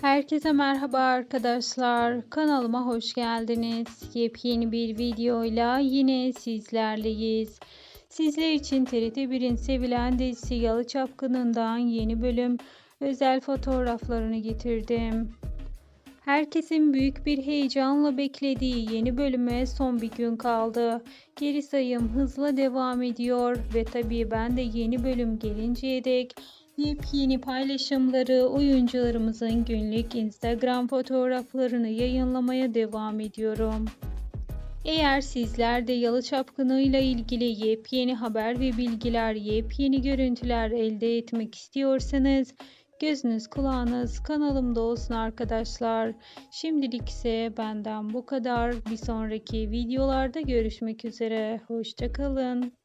Herkese merhaba arkadaşlar. Kanalıma hoş geldiniz. Yepyeni bir videoyla yine sizlerleyiz. Sizler için TRT 1'in sevilen dizisi Yalı Çapkını'ndan yeni bölüm özel fotoğraflarını getirdim. Herkesin büyük bir heyecanla beklediği yeni bölüme son bir gün kaldı. Geri sayım hızla devam ediyor ve tabii ben de yeni bölüm gelinceye dek yepyeni paylaşımları oyuncularımızın günlük Instagram fotoğraflarını yayınlamaya devam ediyorum. Eğer sizler de Yalı Çapkını ilgili yepyeni haber ve bilgiler, yepyeni görüntüler elde etmek istiyorsanız gözünüz kulağınız kanalımda olsun arkadaşlar. Şimdilik ise benden bu kadar. Bir sonraki videolarda görüşmek üzere. Hoşçakalın.